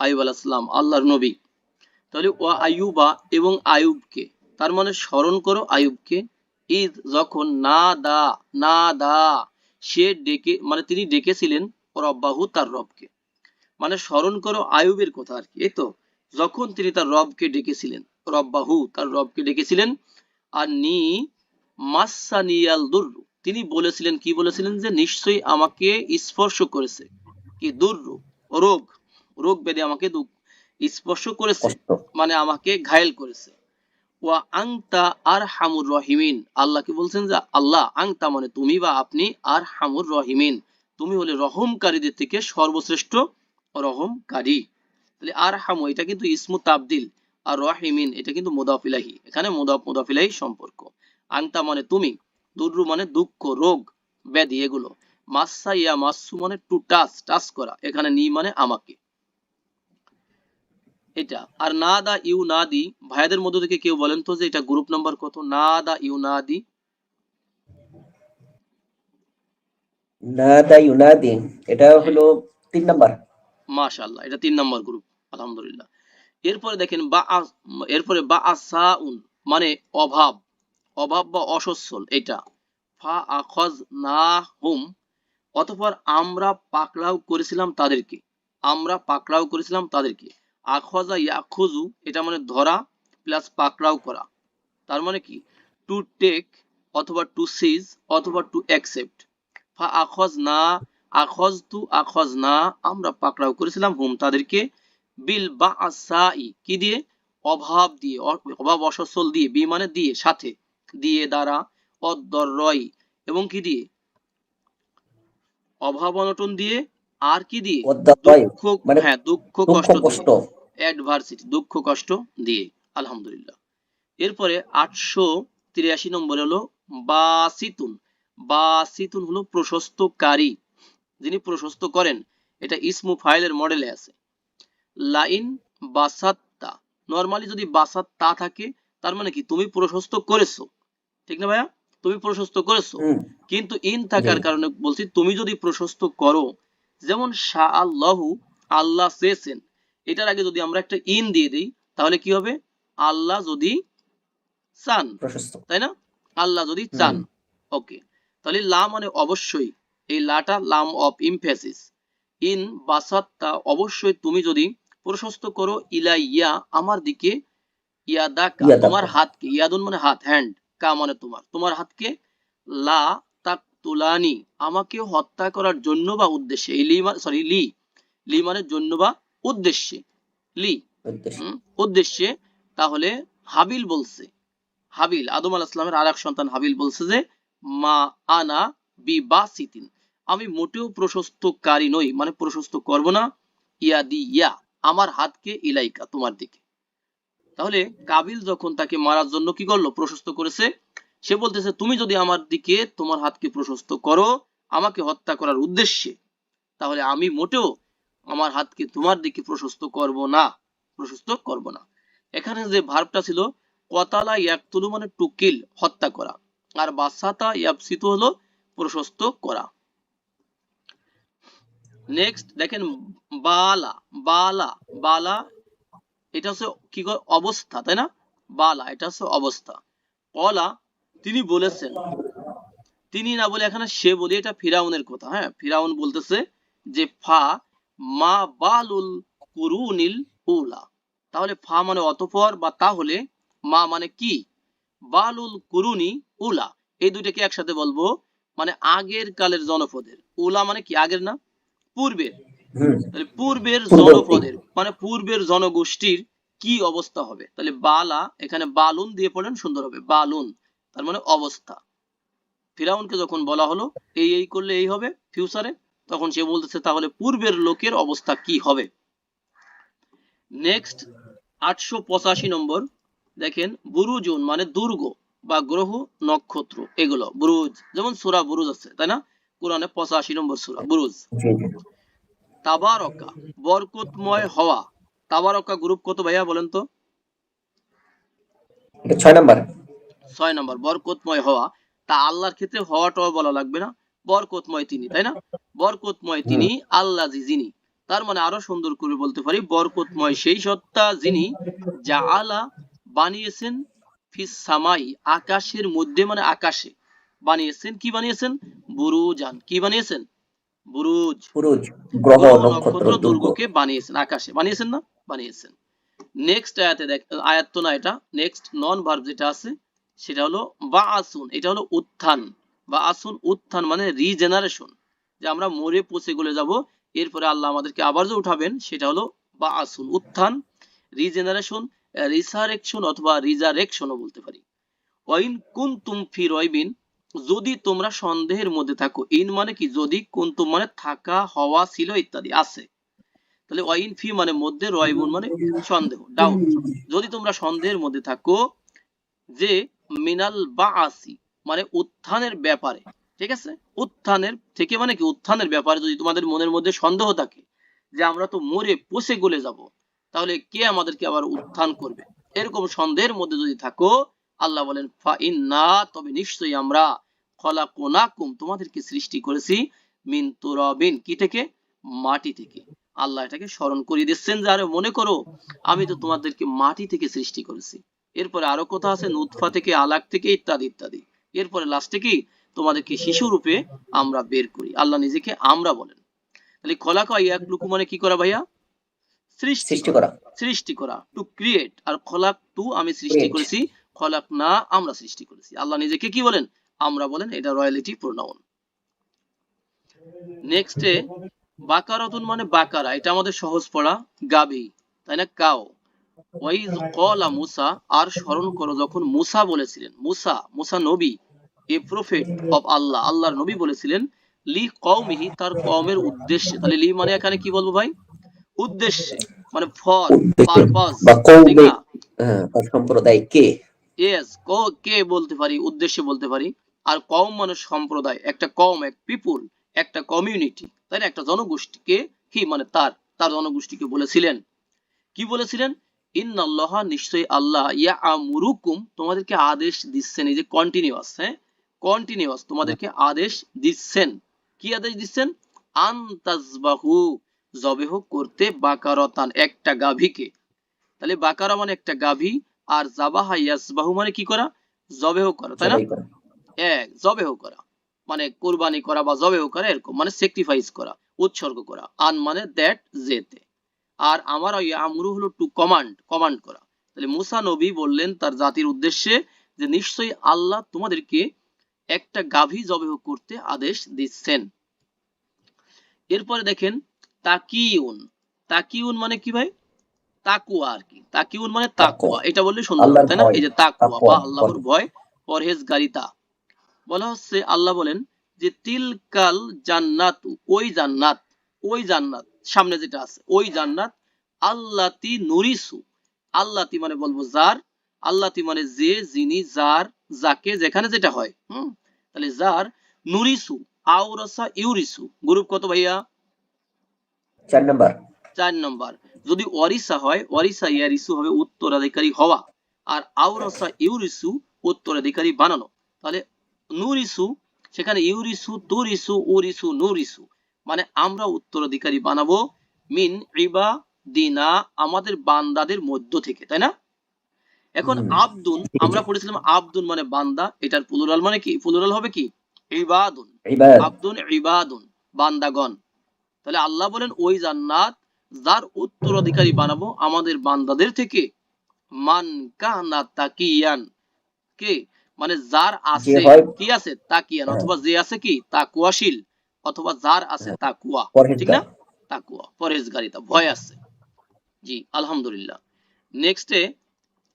আইব আলাইসালাম আল্লাহর নবী। তাহলে ও আয়ুবা এবং আয়ুবকে তার মানে স্মরণ করো আয়ুবকে ঈদ যখন না দা না দা, সে ডেকে মানে তিনি ডেকেছিলেন রব্বাহু তার রবকে। মানে স্মরণ করো আয়ুবের কথা আর কি, এই তো? যখন তিনি তার রবকে ডেকেছিলেন, রব্বাহু তার রবকে ডেকেছিলেন আর নি মাসানিয়াল দুর্রু। তিনি বলেছিলেন, কি বলেছিলেন যে, নিশ্চয়ই আমাকে স্পর্শ করেছে। কি? দুর্রু, রোগ। রোগ ব্যাধি আমাকে স্পর্শ করেছে মানে আমাকে ঘায়েল করেছে। ওয়া আংতা আর হামুর রহিমিন আল্লাহকে বলছেন যে আল্লাহ আংতা মানে তুমি বা আপনি আর হামুর রহিমিন। তুমি হলে রহমকারীদের থেকে সর্বশ্রেষ্ঠ রহমকারী। তাহলে আর হামু এটা কিন্তু ইসমু তাবদিল। আর রহিমিন এটা কিন্তু মুদাফিলাহি। এখানে মুদাফ মুদাফিলাহি সম্পর্ক। আংতা মানে তুমি দুর্রু মানে দুঃখ রোগ ব্যাধি এগুলো। মাসা ইয়া মাসু মানে টু টাচ টাচ করা। এখানে নি মানে আমাকে। এটা। আর না দা ইউ না দি ভাইয়াদের মধ্য থেকে কেউ বলেন তো যে এটা গ্রুপ নাম্বার কত? না দা ইউ না দি। নাদা ইউনাদি এটা হলো তিন নাম্বার। মাশাআল্লাহ এটা তিন নম্বর গ্রুপ আলহামদুলিল্লাহ। এরপরে দেখেন বা এরপরে বা আসাউন মানে অভাব। অভাব বা অসচ্ছল এটা। ফা আখজ না হুম অতঃপর আমরা পাকড়াও করেছিলাম তাদেরকে। আমরা পাকড়াও করেছিলাম তাদেরকে। আখজা ইয়াখুজু এটা মানে ধরা প্লাস পাকড়াও করা। তার মানে কি? টু টেক অথবা টু সিজ অথবা টু অ্যাকসেপ্ট ফা আখজ না আখজ তু আখজ না আমরা পাকড়াও করেছিলাম হুম তাদেরকে। বিল বা আসাই কি দিয়ে? অভাব দিয়ে অভাব অসচ্ছল দিয়ে বি মানে দিয়ে সাথে। দিয়ে দ্বারা অদ্দর রয় এবং কি দিয়ে? অভাব অনটন দিয়ে আর কি দিয়ে? দুঃখ মানে হ্যাঁ দুঃখ কষ্ট। অ্যাডভার্সিটি দুঃখ কষ্ট দিয়ে আলহামদুলিল্লাহ। এরপরে আটশো তিরাশি নম্বর হলো বাসিতুন। বাসিতুন হলো প্রশস্তকারী যিনি প্রশস্ত করেন। এটা ইসমু ফাইলের মডেলে আছে। লাইন বাসাত্তা। নরমালি যদি বাসাত্তা থাকে তার মানে কি? তুমি প্রশস্ত করেছ। ঠিক না ভাইয়া? তুমি প্রশস্ত করেছ। কিন্তু ইন থাকার কারণে বলছি তুমি যদি প্রশস্ত করো যেমন শাহ আল্লাহু আল্লাহ চেয়েছেন এটার আগে যদি আমরা একটা ইন দিয়ে দিই তাহলে কি হবে? আল্লাহ যদি চান। তাই না? আল্লাহ যদি চান। ওকে। তাহলে লা মানে অবশ্যই এই লাটা লাম অফ ইমফেসিস ইন বাসাত্তা অবশ্যই তুমি যদি প্রশস্ত করো ইলা ইয়া আমার দিকে ইয়াদাকা। তোমার হাতকে ইয়াদুন মানে হাত হ্যান্ড কা মানে তোমার। তোমার হাতকে লা তাক তুলানি আমাকে হত্যা করার জন্য বা উদ্দেশ্যে এই লি সরি লি। লি মানে জন্য বা উদ্দেশ্যে লি উদ্দেশ্যে। তাহলে হাবিল বলছে হাবিল আদম আলাহ ইসলামের আর এক সন্তান হাবিল বলছে যে মা আনা বি বাসিতিন আমি মোটেও প্রশস্তকারী নই মানে প্রশস্ত করব না ইয়া দি ইয়া আমার হাতকে ইলাইকা তোমার দিকে। তাহলে কাবিল যখন তাকে মারার জন্য কি করল? প্রশস্ত করেছে সে বলতেছে তুমি যদি আমার দিকে তোমার হাতকে প্রশস্ত করো আমাকে হত্যা করার উদ্দেশ্যে তাহলে আমি মোটেও আমার হাতকে তোমার দিকে প্রশস্ত করব না, প্রশস্ত করব না। এখানে যে ভার্বটা ছিল, কতালা ইয়াকতুলু মানে টু কিল হত্যা করা। আর বাসাতা ইয়াবসিতু হলো প্রশস্ত করা। নেক্সট দেখেন বালা বালা বালা, এটা হচ্ছে কি অবস্থা, তাই না? বালা, এটা হচ্ছে অবস্থা। কলা, তিনি বলেছেন, তিনি না বলে এখানে সে বলে, এটা ফিরাউনের কথা হ্যাঁ? ফিরাউন বলতেছে যে ফা মা বালুল কুরুনিল উলা। তাহলে ফা মানে অতঃপর বা তাহলে মা মানে কি? বালুল কুরুনি উলা। এই দুইটাকে একসাথে বলব মানে আগের কালের জনপদের। উলা মানে কি? আগের না? পূর্বের। তাহলে পূর্বের জনপদের মানে পূর্বের জনগোষ্ঠীর কি অবস্থা হবে? তাহলে বালা এখানে বালুন দিয়ে পড়েন সুন্দর হবে। বালুন তার মানে অবস্থা। ফিরাউনকে যখন বলা হলো এই এই করলে এই হবে ফিউচারে। তখন সে বলতেছে তাহলে পূর্বের লোকের অবস্থা কি হবে? নেক্সট আটশো পঁচাশি নম্বর দেখেন বুরুজুন মানে দুর্গ বা গ্রহ নক্ষত্র এগুলো। বুরুজ যেমন সুরা বুরুজ আছে তাই না? কোরআনে পঁচাশি নম্বর সুরা বুরুজ। তাবারকা বরকতময় হওয়া। তাবারকা গ্রুপ কত ভাইয়া বলেন তো? ছয় নম্বর। ছয় নম্বর বরকতময় হওয়া। তা আল্লাহর ক্ষেত্রে হওয়াটাও বলা লাগবে না। বরকতময় তিনি তাই না? বরকতময় তিনি আল্লাহ যিনি। তার মানে আরও সুন্দর করে বলতে পারি বরকতময় সেই সত্তা যিনি যা আলা বানিয়েছেন ফিস সামাই আকাশের মধ্যে মানে আকাশে। বানিয়েছেন কি বানিয়েছেন? বুরুজান। কি বানিয়েছেন? বুরুজ। গ্রহ গ্রহ, নক্ষত্র দুর্গকে বানিয়েছেন আকাশে। বানিয়েছেন না? বানিয়েছেন। নেক্সট আয়াতে দেখ আয়াত তো না এটা। নেক্সট নন ভার্ব যেটা আছে সেটা হলো বা আসুন এটা হলো উত্থান। বা আসুন উত্থান মানে রিজেনারেশন যে আমরা মরে পচে গলে যাব, এরপরে আল্লাহ আমাদেরকে আবার যে উঠাবেন, সেটা হলো বা আসুন উত্থান রিজেনারেশন রিসারেকশন অথবা রিজারেকশনও বলতে পারি। ওয়াইন কুনতুম ফি রয়বিন, যদি তোমরা সন্দেহের মধ্যে থাকো, ইন মানে কি? যদি কুনতুম মানে থাকা, হওয়া, ছিল ইত্যাদি আছে। তাহলে ওয়াইন ফি মানে মধ্যে, রয়বুন মানে সন্দেহ ডাউট যদি তোমরা সন্দেহের মধ্যে থাকো, যে মিনাল বা আসি মানে উত্থানের ব্যাপারে, ঠিক আছে? উত্থানের থেকে মানে কি? উত্থানের ব্যাপারে যদি তোমাদের মনের মধ্যে সন্দেহ থাকে যে আমরা তো মরে পচে গলে যাব, তাহলে কে আমাদেরকে আবার উত্থান করবে? এরকম সন্দেহের মধ্যে যদি থাকো, আল্লাহ বলেন ফা ইন্না তবে নিশ্চয়ই আমরা খলাকুনাকুম, তোমাদেরকে সৃষ্টি করেছি মিন তুরাবিন, কি থেকে? মাটি থেকে। আল্লাহ এটাকে স্মরণ করিয়ে দিচ্ছেন যে, আরে মনে করো, আমি তো তোমাদেরকে মাটি থেকে সৃষ্টি করেছি। এরপরে আরও কথা আছে নুৎফা থেকে, আলাক থেকে, ইত্যাদি ইত্যাদি। এরপরে লাস্টে কি? তোমাদেরকে শিশু রূপে আমরা বের করি। আল্লাহ নিজেকে আমরা বলেন। তাহলে খলাকা ইয়াক লুকু মানে কি করা ভাইয়া? সৃষ্টি করা। করা। সৃষ্টি করা। টু ক্রিয়েট আর খলাক টু আমি সৃষ্টি করেছি খলাক না আমরা সৃষ্টি করেছি। আল্লাহ নিজেকে কি বলেন? আমরা বলেন এটা রয়্যালিটি প্রোনাউন নেক্সটে বাকারাতুন মানে বাকারা। এটা আমাদের সহজ পড়া গাবি। তাই না? কাও। ওয়াইজ কলা মুসা আর স্মরণ করো যখন মুসা বলেছিলেন মুসা মুসা নবী এ প্রফেট অফ আল্লাহ আল্লাহর নবী বলেছিলেন লি কওমিহি তার কওমের উদ্দেশ্যে তাহলে লি মানে এখানে কি বলব ভাই? উদ্দেশ্যে মানে ফর পারপাস বা হ্যাঁ, তার সম্প্রদায় কে? ইয়েস ক কে বলতে পারি উদ্দেশ্যে বলতে পারি আর কম মানে সম্প্রদায় একটা কম এক পিপুল একটা কমিউনিটি তাই না? একটা জনগোষ্ঠীকে কি মানে তার তার জনগোষ্ঠীকে বলেছিলেন। কি বলেছিলেন? ইন্নাল্লাহ নিশ্চয়ই আল্লাহ ইয়া আমুরুকুম তোমাদেরকে আদেশ দিচ্ছেন এই যে কন্টিনিউয়াস হ্যাঁ? কন্টিনিউয়াস তোমাদেরকে আদেশ দিচ্ছেন। কি আদেশ দিচ্ছেন? জবেহ করতে বাকারতান একটা গাভীকে। তাহলে বাকারা মানে একটা গাভী আর জাবাহা ইয়াসবাহু মানে কি করা? জবেহ করা তাই না? এক জবেহ করা। মানে কোরবানি করা বা জবেহ করা এরকম। মানে স্যাক্রিফাইস করা উৎসর্গ করা। আন মানে দ্যাট যেতে। আর আমার ওই আমরু হলো টু কমান্ড কমান্ড করা। তাহলে মুসা নবী বললেন তার জাতির উদ্দেশ্যে যে নিশ্চয়ই আল্লাহ তোমাদেরকে একটা গাভী জবেহ করতে আদেশ দিচ্ছেন। এরপরে দেখেন তাকিউন। তাকিউন মানে কি ভাই? তাকুয়া আর কি। তাকিউন মানে তাকুয়া। এটা বললে সুন্দর তাই না? এই যে তাকুয়া বা আল্লাহর ভয়। ভয় পরহেজগারিতা। বলা হচ্ছে আল্লাহ বলেন যে তিলকাল জান্নাত ওই জান্নাত ওই জান্নাত সামনে যেটা আছে ওই জান্নাত আল্লাতি নুরিসু। আল্লাতি মানে বলব যার আল্লাতি মানে যে যিনি যার যাকে যেখানে যেটা হয় হুম? তাহলে যার নুরিসু আউরাসা ইউরিসু। গ্রুপ কত ভাইয়া? চার নাম্বার। চার নম্বর। যদি ওয়ারিসা হয় ওয়ারিসা ইয়ারিসু হবে উত্তরাধিকারী হওয়া আর আউরাসা ইউরিসু উত্তরাধিকারী বানানো। তাহলে নুরিসু সেখানে ইউরিসু তুরিসু উরিসু নুরিসু। মানে আমরা উত্তরাধিকারী বানাবো মিন ইবা দিনা আমাদের বান্দাদের মধ্য থেকে তাই না? এখন আব্দুন আমরা পড়েছিলাম আব্দুন মানে বান্দা এটার প্লুরাল মানে কি? প্লুরাল হবে কি? ইবাদুন। আব্দুন ইবাদুন বান্দাগণ। তাহলে আল্লাহ বলেন ওই জান্নাত যার উত্তরাধিকারী বানাবো আমাদের বান্দাদের থেকে। মান কানা তাকিয়ান। কে? মানে যার আছে কি আছে? তাকিয়ান হ্যাঁ। অথবা যে আছে কি? তাকুয়াশীল। অথবা যার আছে হ্যাঁ। তাকুয়া। ঠিক না? তাকুয়া পরহেজগারিতা ভয় আছে। জি আলহামদুলিল্লাহ। নেক্সটে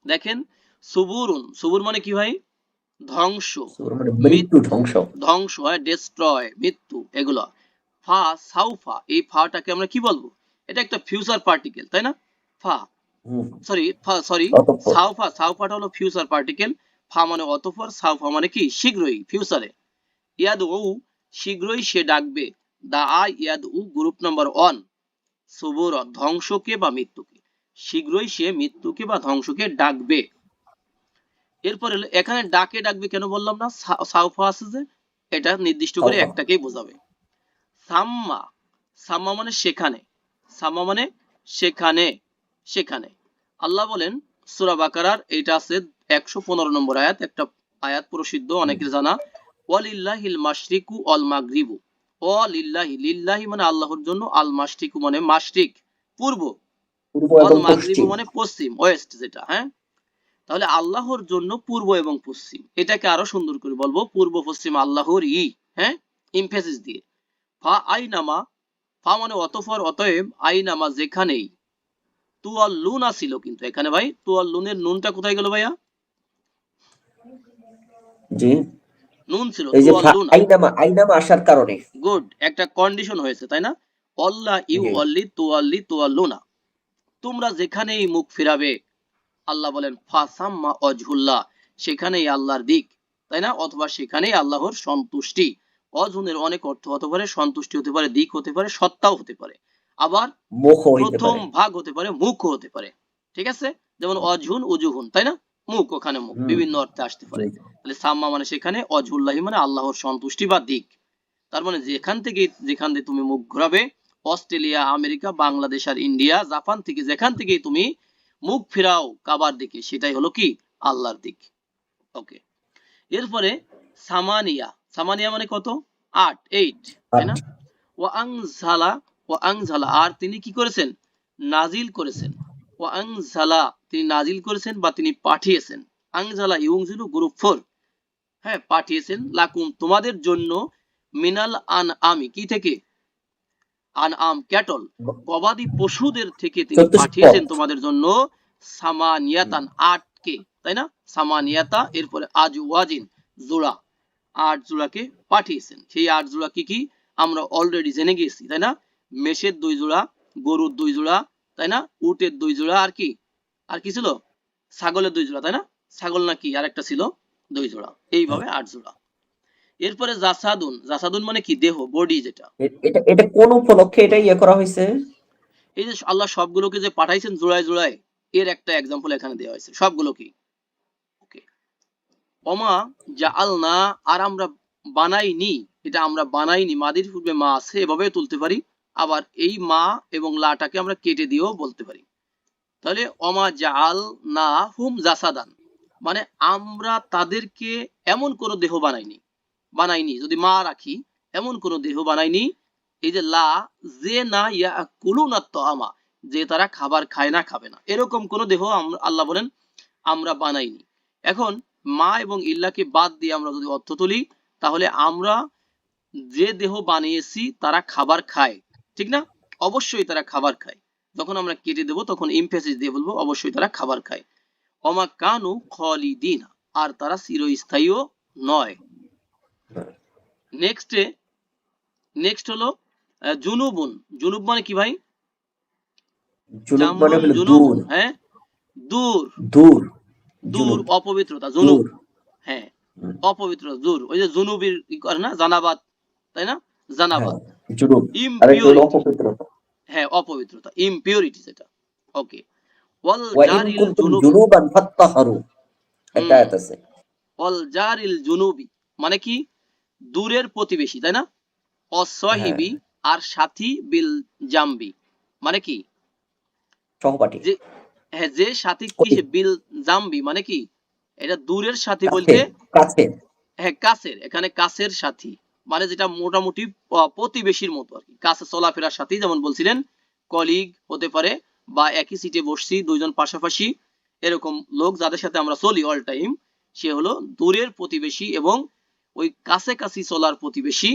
দেখেন সুবুরুন সুবুর মানে কি ভাই? ধ্বংস। মানে মৃত্যু ধ্বংস। ধ্বংস হয় ডেস্ট্রয় মৃত্যু এগুলো। ফা সাউফা এই ফাটাকে আমরা কি বলব? এটা একটা ফিউচার পার্টিকেল তাই না? ফা। সরি ফা সরি। সাউফা সাউফাটা হলো ফিউচার পার্টিকেল ফা মানে অতঃপর সাউফা মানে কি? শীঘ্রই ফিউচারে ইয়াদ ও শীঘ্রই সে ডাকবে দা আ ইয়াদ উ গ্রুপ নাম্বার ওয়ান। সুবুর ধ্বংসকে বা মৃত্যুকে। শীঘ্রই সে মৃত্যুকে বা ধ্বংসকে ডাকবে। এরপরে এখানে ডাকে ডাকবে কেন বললাম না? সাউফা আছে যে এটা নির্দিষ্ট করে একটাকেই বোঝাবে। সাম্মা। সাম্মা মানে সেখানে। সামা মানে সেখানে। সেখানে। আল্লাহ বলেন সূরা বাকারার এইটা আছে একশো পনেরো নম্বর আয়াত। একটা আয়াত প্রসিদ্ধ অনেকের জানা। ওয়ালিল্লাহিল মাশরিকু অল মাগরিবু। ওয়ালিল্লাহি লিল্লাহি মানে আল্লাহর জন্য আল মাশরিকু মানে মাশরিক। পূর্ব। পূর্ব অল মাগরিবু মানে পশ্চিম ওয়েস্ট যেটা হ্যাঁ? তাহলে আল্লাহর জন্য পূর্ব এবং পশ্চিম। এটাকে আরও সুন্দর করে বলব পূর্ব পশ্চিম আল্লাহর ই হ্যাঁ? ইমফেসিস দিয়ে। ফা আইনামা ফা মানে অতফর অতএব আইনামা যেখানেই। তুয়াল লুন আসিল কিন্তু এখানে ভাই তুয়াল লুনের নুনটা কোথায় গেল ভাইয়া? জি। নুন ছিল এই যে তুয়াল ফা- লুন আইনামা আইনামা আসার কারণে। গুড একটা কন্ডিশন হয়েছে তাই না? ইউ অল্লি তোয়াল্লি তোয়াল্লুনা। তোমরা যেখানেই মুখ ফিরাবে আল্লাহ বলেন ফাসাম্মা অজহুল্লাহ সেখানেই আল্লাহর দিক তাই না? অথবা সেখানেই আল্লাহর সন্তুষ্টি। অজহুনের অনেক অর্থ হতে পারে সন্তুষ্টি হতে পারে দিক হতে পারে সত্তাও হতে পারে। আবার প্রথম ভাগ হতে পারে মুখ হতে পারে। ঠিক আছে? যেমন অজুন উজুহুন তাই না? মুখ ওখানে মুখ বিভিন্ন অর্থে আসতে পারে। তাহলে সাম্মা মানে সেখানে অজহুল্লাহি মানে আল্লাহর সন্তুষ্টি বা দিক। তার মানে যেখান থেকে যেখান থেকে তুমি মুখ ঘোরাবে অস্ট্রেলিয়া আমেরিকা বাংলাদেশ আর ইন্ডিয়া জাপান থেকে যেখান থেকে তুমি মুখ ফিরাও কাবার দিকে সেটাই হলো কি? আল্লাহর দিক। ওকে এরপরে সামানিয়া। সামানিয়া মানে কত? আট এইট তাই না? আট। ও আংঝালা ও আংঝালা আর তিনি কি করেছেন? নাজিল করেছেন। ও আংঝালা তিনি নাজিল করেছেন বা তিনি পাঠিয়েছেন। আংঝালা ইউংজিলু গ্রুপ ফোর। হ্যাঁ পাঠিয়েছেন। লাকুম তোমাদের জন্য মিনাল আন আমি। কি থেকে? আন আম ক্যাটল। গবাদি পশুদের থেকে তিনি পাঠিয়েছেন তোমাদের জন্য সামানিয়াতান আটকে তাই না? সামানিয়াতা এরপরে আজওয়াজিন জোড়া। আট জোড়াকে পাঠিয়েছেন। সেই আট জোড়া কি কি? আমরা অলরেডি জেনে গেছি তাই না? মেষের দুই জোড়া গরুর দুই জোড়া তাই না? উটের দুই জোড়া আর কি? আর কি ছিল? ছাগলের দুই জোড়া তাই না? ছাগল নাকি আর একটা ছিল দুই জোড়া। এইভাবে আট জোড়া। এরপরে জাসাদুন। জাসাদুন মানে কি? দেহ বডি যেটা। এটা এটা কোন উপলক্ষে এটা ইয়ে করা হয়েছে? এই যে আল্লাহ সবগুলোকে যে পাঠাইছেন জোড়ায় জোড়ায় এর একটা এক্সাম্পল এখানে দেওয়া হয়েছে। সবগুলো কি ওকে অমা যা আলনা আর আমরা বানাইনি এটা আমরা বানাইনি। মাদির পূর্বে মা আছে এভাবে তুলতে পারি। আবার এই মা এবং লাটাকে আমরা কেটে দিয়েও বলতে পারি। তাহলে অমা জাল না হুম জাসাদান। মানে আমরা তাদেরকে এমন কোন দেহ বানাইনি বানাইনি, যদি মা রাখি, এমন কোন দেহ বানাইনি, এই যে লা যে না ইয়া কুলুনা আমা যে তারা খাবার খায় না, খাবে না। এরকম কোন দেহ আল্লাহ বলেন আমরা বানাইনি। এখন মা এবং ইল্লাকে বাদ দিয়ে আমরা যদি অর্থ তুলি, তাহলে আমরা যে দেহ বানিয়েছি, তারা খাবার খায়, ঠিক না? অবশ্যই তারা খাবার খায়। যখন আমরা কেটে দেব তখন ইমফেসিস দিয়ে বলব অবশ্যই তারা খাবার খায়। অমা কানু খলিদিন আর তারা চিরস্থায়ীও নয়। নেক্সটে নেক্সট হলো জুনুবুন। জুনুব মানে কি ভাই? জুনুব মানে হ্যাঁ? দূর। দূর। দূর অপবিত্রতা জুনুব। হ্যাঁ। অপবিত্র দূর। ওই যে জুনুবির করে না জানাবাদ তাই না? জানাবাদ। হ্যাঁ, ইমপিউরিটি হ্যাঁ অপবিত্রতা ইমপিউরিটি যেটা। ওকে ওয়াল জারিল জুনুব। জুনুবান ফাত্তাহারু একটা। আয়াত আছে। ওয়াল জারিল জুনুবি। মানে কি? দূরের প্রতিবেশী তাই না? অসহিবি আর সাথী বিল জাম্বি। মানে কি? সহপাঠী। যে হ্যাঁ যে সাথী কি বিল জাম্বি? মানে কি? এটা দূরের সাথী বলতে কাছে। হ্যাঁ কাছের। এখানে কাছের সাথী। মানে যেটা মোটামুটি প্রতিবেশীর মতো আর কি। কাছে চলাফেরার সাথী যেমন বলছিলেন কলিগ হতে পারে বা একই সিটে বসছি দুইজন পাশাপাশি এরকম লোক যাদের সাথে আমরা চলি অল টাইম সে হলো দূরের প্রতিবেশী এবং ওই কাছাকাছি চলার প্রতিবেশী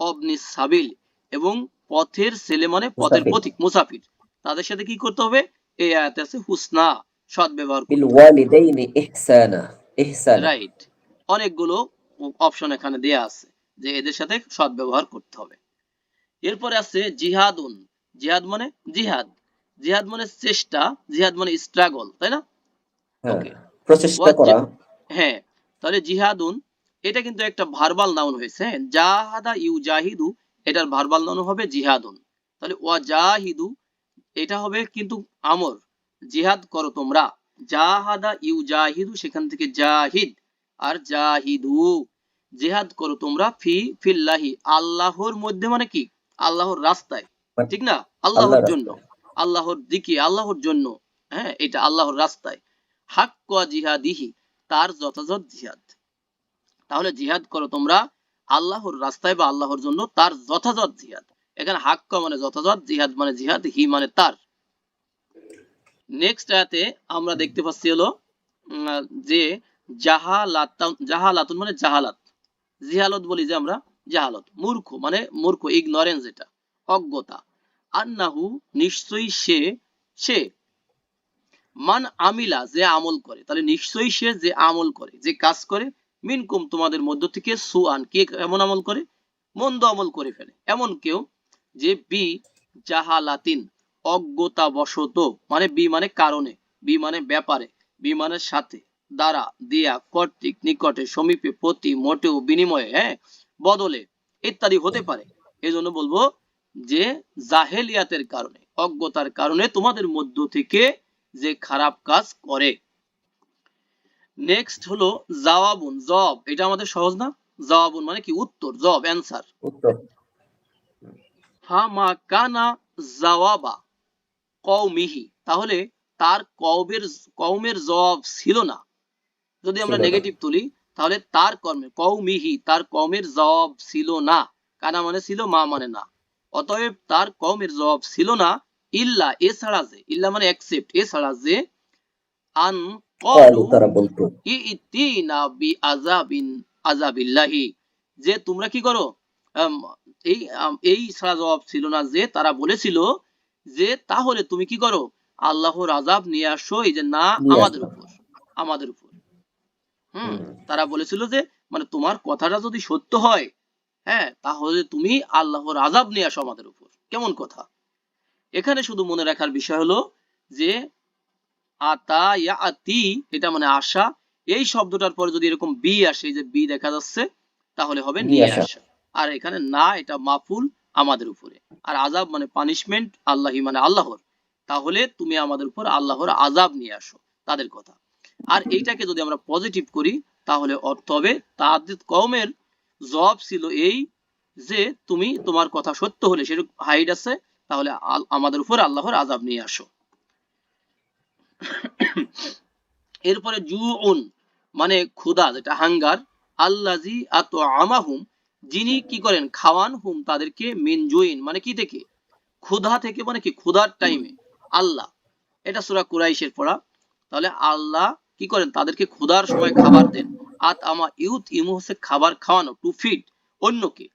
অবনি সাবিল এবং পথের ছেলে মানে পথের প্রতীক মুসাফির। তাদের সাথে কি করতে হবে? এই আয়াতে আছে হুসনা সৎ ব্যবহার বিল ওয়ালিদাইনি ইহসানা ইহসানা। রাইট অনেকগুলো অপশন এখানে দেয়া আছে। যে এদের সাথে সৎ ব্যবহার করতে হবে। এরপরে আছে জিহাদুন। জিহাদ মানে জিহাদ। জিহাদ মানে চেষ্টা জিহাদ মানে স্ট্রাগল তাই না? হ্যাঁ প্রচেষ্টা করা। হ্যাঁ তাহলে জিহাদুন এটা কিন্তু একটা ভার্বাল নাউন হয়েছে হ্যাঁ? জাহাদা ইউ জাহিদু এটার ভার্বাল নাউন হবে জিহাদুন। তাহলে ওয়া জাহিদু এটা হবে কিন্তু আমর। জিহাদ করো তোমরা। জাহাদা ইউ জাহিদু সেখান থেকে জাহিদ। আর জাহিদু। জিহাদ করো তোমরা ফি ফিল্লাহি আল্লাহর মধ্যে মানে কি? আল্লাহর রাস্তায়। ঠিক না? আল্লাহর জন্য। আল্লাহর দিকে আল্লাহর জন্য। হ্যাঁ এটা আল্লাহর রাস্তায়। হাক্কা জিহাদিহি তার যথাযথ জিহাদ। তাহলে জিহাদ করো তোমরা আল্লাহর রাস্তায় বা আল্লাহর জন্য তার যথাযথ জিহাদ। এখানে হাক্কা মানে যথাযথ জিহাদ মানে জিহাদ হি মানে তার। নেক্সট আয়াতে আমরা দেখতে পাচ্ছি হলো যে জাহালাত জাহালাতুন মানে জাহালাত। জিহালত বলি যে আমরা জাহালত, মূর্খ মানে মূর্খ ইগনোরেন্স এটা, অজ্ঞতা। আন্নাহু নিশ্চয়ই সে সে। মান আমিলা, যে আমল করে। তাহলে নিশ্চয়ই সে যে আমল করে, যে কাজ করে, মিনকুম তোমাদের মধ্য থেকে সুআন। কে এমন আমল করে? মন্দ আমল করে ফেলে। এমন কেউ যে বি জাহালাতিন অজ্ঞতা বশত মানে বি মানে কারণে, বি মানে ব্যাপারে, বি মানে সাথে। দ্বারা দিয়া কর্তৃক নিকটে সমীপে প্রতি মোটেও বিনিময়ে হ্যাঁ বদলে ইত্যাদি হতে পারে। এই জন্য বলব যে জাহেলিয়াতের কারণে অজ্ঞতার কারণে তোমাদের মধ্য থেকে যে খারাপ কাজ করে। নেক্সট হলো জাওয়াবুন জব। এটা আমাদের সহজ না? জবাবুন মানে কি? উত্তর জব অ্যান্সার উত্তর। ফামা কানা জাওয়াবা কওমিহি। তাহলে তার কওমের কওমের জবাব ছিল না। যদি আমরা নেগেটিভ তুলি তাহলে তার কর্মে কওমিহি তার কওমের জবাব ছিল না। কানা মানে ছিল মা মানে না। অতএব তার কওমের জবাব ছিল না ইল্লা এছাড়া যে ইল্লা মানে অ্যাকসেপ্ট এছাড়া যে আন তারা বলতো। ইতিনা বি আযাবিন আযাবিল্লাহি। যে তোমরা কি করো? এই এই ছাড়া জবাব ছিল না যে তারা বলেছিল যে তাহলে তুমি কি করো? আল্লাহর আযাব নিয়ে আসো এই যে না আমাদের উপর আমাদের উপর। হুম। তারা বলেছিল যে মানে তোমার কথাটা যদি সত্য হয় হ্যাঁ তাহলে তুমি আল্লাহর আযাব নিয়ে আসো আমাদের উপর। কেমন কথা? এখানে শুধু মনে রাখার বিষয় হলো যে আতা ইয়া আতি এটা মানে আশা এই শব্দটার পরে যদি এরকম বি আসে যে বি দেখা যাচ্ছে তাহলে হবে নিয়ে। আসা। আর এখানে না এটা মাফুল আমাদের উপরে। আর আজাব মানে পানিশমেন্ট আল্লাহি মানে আল্লাহর। তাহলে তুমি আমাদের উপর আল্লাহর আজাব নিয়ে আসো তাদের কথা। আর এইটাকে যদি আমরা পজিটিভ করি, তাহলে অর্থ হবে তাদের কওমের জব ছিল এই যে, তুমি তোমার কথা সত্য হলে সেরকম হাইড আছে, তাহলে আমাদের উপর আল্লাহর আজাব নিয়ে আসো। এরপরে জুউন মানে ক্ষুধা, যেটা হাঙ্গার আল্লাজি আত আমাহুম যিনি কি করেন? খাওয়ান হুম তাদেরকে মিন জুইন মানে কি থেকে? ক্ষুধা থেকে মানে কি? ক্ষুধার টাইমে আল্লাহ। এটা সূরা কুরাইশের পড়া। তাহলে আল্লাহ কি করেন? তাদেরকে ক্ষুধার সময় খাবার দেন। আত আমা ইউথ ইমু হচ্ছে খাবার খাওয়ানো টু ফিড অন্যকে।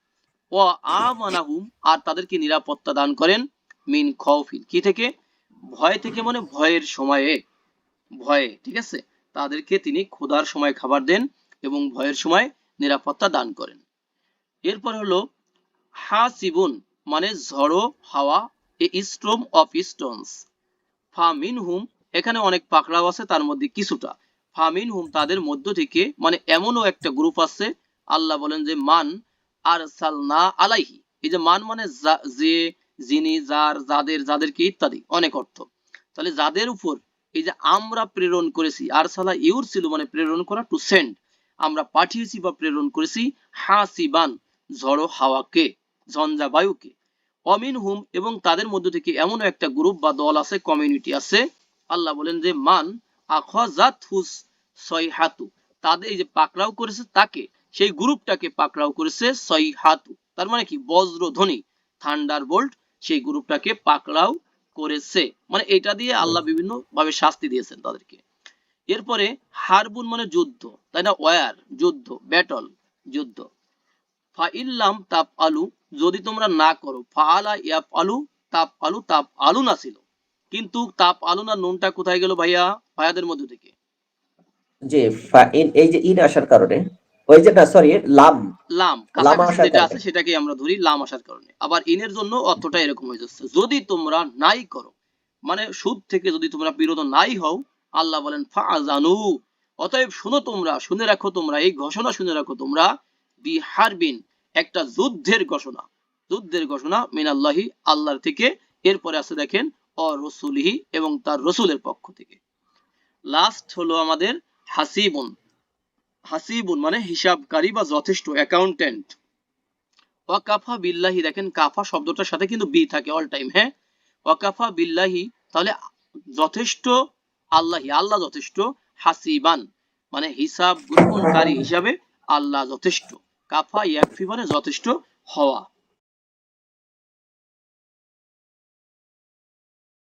ও আমানাহুম, আর তাদেরকে নিরাপত্তা দান করেন মিন খৌফিন কি থেকে? ভয় থেকে মানে ভয়ের সময়ে। ভয়ে, ঠিক আছে? তাদেরকে তিনি ক্ষুধার সময় খাবার দেন এবং ভয়ের সময় নিরাপত্তা দান করেন। এরপর হলো, হাসিবুন মানে ঝড়ো হাওয়া, এ স্ট্রোম অফ স্টোনস। ফামিন হুম এখানে অনেক পাকড়াও আছে, তার মধ্যে কিছুটা। ফামিন হুম তাদের মধ্য থেকে মানে এমনও একটা গ্রুপ আছে, আল্লাহ বলেন যে, মান আর সালনা আলাইহি। এই যে মান মানে যে, যিনি, যার, যাদের, যাদেরকে ইত্যাদি, অনেক অর্থ। তাহলে যাদের উপর এই যে আমরা প্রেরণ করেছি আর সালা ইউর ছিল মানে প্রেরণ করা টু সেন্ড আমরা পাঠিয়েছি বা প্রেরণ করেছি হাসিবান, ঝড়ো হাওয়াকে, ঝঞ্ঝা বায়ুকে। অমিন হুম এবং তাদের মধ্য থেকে এমন একটা গ্রুপ বা দল আছে, কমিউনিটি আছে আল্লাহ বলেন যে মান আখাজাত হুস সয়হাতু তাদের এই যে পাকড়াও করেছে তাকে সেই গ্রুপটাকে পাকড়াও করেছে সয়হাতু তার মানে কি? বজ্র ধ্বনি থান্ডার বোল্ট সেই গ্রুপটাকে পাকড়াও করেছে। মানে এটা দিয়ে আল্লাহ বিভিন্ন ভাবে শাস্তি দিয়েছেন তাদেরকে। এরপরে হারবুন মানে যুদ্ধ তাই না? ওয়ার যুদ্ধ ব্যাটল যুদ্ধ। ফা ইল্লাম তাপ আলু যদি তোমরা না করো ফা আলা ইয়াপ আলু তাপ আলু তাপ আলু না ছিল। কিন্তু তাপ আলু না নুনটা কোথায় গেল ভাইয়া? ভাইয়াদের মধ্যে থেকে। যে এই যে ইন আসার কারণে ওই যে না সরি লাম। লাম লাম আসার যেটা আছে সেটাকে আমরা ধরি লাম আসার কারণে। আবার ইনের জন্য অর্থটা এরকম হয়ে যাচ্ছে। যদি তোমরা নাই করো মানে সুদ থেকে যদি তোমরা বিরত নাই হও আল্লাহ বলেন ফাজানু। অতএব শুনো তোমরা শুনে রাখো তোমরা এই ঘোষণা শুনে রাখো তোমরা বিহারবিন একটা যুদ্ধের ঘোষণা। যুদ্ধের ঘোষণা মিনাল্লাহি আল্লাহর থেকে। এরপরে আছে দেখেন অ রসুলিহি এবং তার রসুলের পক্ষ থেকে। লাস্ট হলো আমাদের হাসিবুন। হাসিবুন মানে হিসাবকারী বা যথেষ্ট অ্যাকাউন্টেন্ট ওয়াকাফা বিল্লাহি দেখেন, কাফা শব্দটার সাথে কিন্তু বি থাকে অল টাইম হ্যাঁ? ওয়াকাফা বিল্লাহি, তাহলে যথেষ্ট আল্লাহি, আল্লাহ যথেষ্ট, হাসিবান। মানে হিসাব গ্রহণকারী হিসাবে আল্লাহ যথেষ্ট। কাফা ইয়াকফি মানে যথেষ্ট হওয়া।